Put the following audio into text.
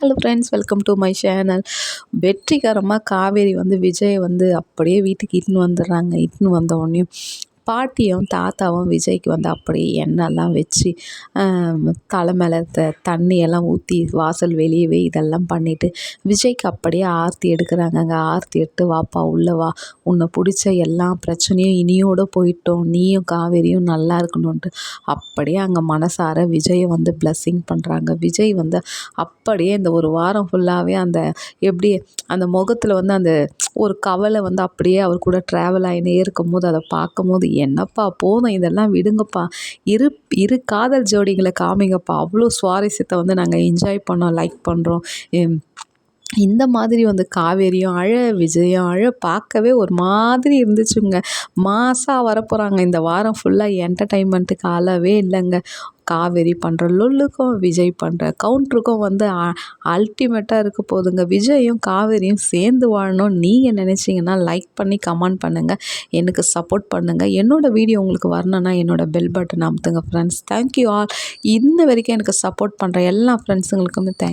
Hello friends welcome to my channel வெற்றிகரமாக காவேரி வந்து விஜய் வந்து அப்படியே வீட்டுக்கு இட்டுன்னு வந்துடுறாங்க. இட்டுன்னு வந்த உடனே பாட்டியும் தாத்தாவும் விஜய்க்கு வந்து அப்படியே எண்ணெய்லாம் வச்சு தலை மேலே த தண்ணியெல்லாம் ஊற்றி வாசல் வெளியவே இதெல்லாம் பண்ணிவிட்டு விஜய்க்கு அப்படியே ஆர்த்தி எடுக்கிறாங்க. அங்கே ஆர்த்தி எடுத்து வாப்பா உள்ளே வா. உன்னை பிடிச்ச எல்லா பிரச்சனையும் இனியோடு போயிட்டோம். நீயும் காவேரியும் நல்லா இருக்கணுன்ட்டு அப்படியே அங்கே மனசார விஜயை வந்து பிளஸ்ஸிங் பண்ணுறாங்க விஜய் வந்து அப்படியே இந்த ஒரு வாரம் ஃபுல்லாகவே அந்த எப்படி அந்த முகத்தில் வந்து அந்த ஒரு கவலை வந்து அப்படியே அவர் கூட ட்ராவல் ஆகினே இருக்கும்போது அதை பார்க்கும்போது என்னப்பா போதும் இதெல்லாம் விடுங்கப்பா. இரு இரு காதல் ஜோடிகளை காமிங்கப்பா. அவ்வளோ சுவாரஸ்யத்தை வந்து நாங்கள் என்ஜாய் பண்ணோம் லைக் பண்ணுறோம் இந்த மாதிரி வந்து காவேரியும் அழ விஜயம் அழ பார்க்கவே ஒரு மாதிரி இருந்துச்சுங்க. மாதம் வரப்போகிறாங்க இந்த வாரம் ஃபுல்லாக என்டர்டைன்மெண்ட்டுக்கு அளவே இல்லைங்க. காவேரி பண்ணுற லொல்லுக்கும் விஜய் பண்ணுற கவுண்ட்ருக்கும் வந்து அல்டிமேட்டாக இருக்க போதுங்க. விஜயும் காவேரியும் சேர்ந்து வாழணும். நீங்கள் நினச்சிங்கன்னா லைக் பண்ணி கமெண்ட் பண்ணுங்கள் எனக்கு சப்போர்ட் பண்ணுங்கள் என்னோடய வீடியோ உங்களுக்கு வரணுன்னா என்னோடய பெல் பட்டன் அமுத்துங்க ஃப்ரெண்ட்ஸ் தேங்க்யூ ஆல் இன்ன வரைக்கும் எனக்கு சப்போர்ட் பண்ணுற எல்லா ஃப்ரெண்ட்ஸுங்களுக்குமே தேங்க்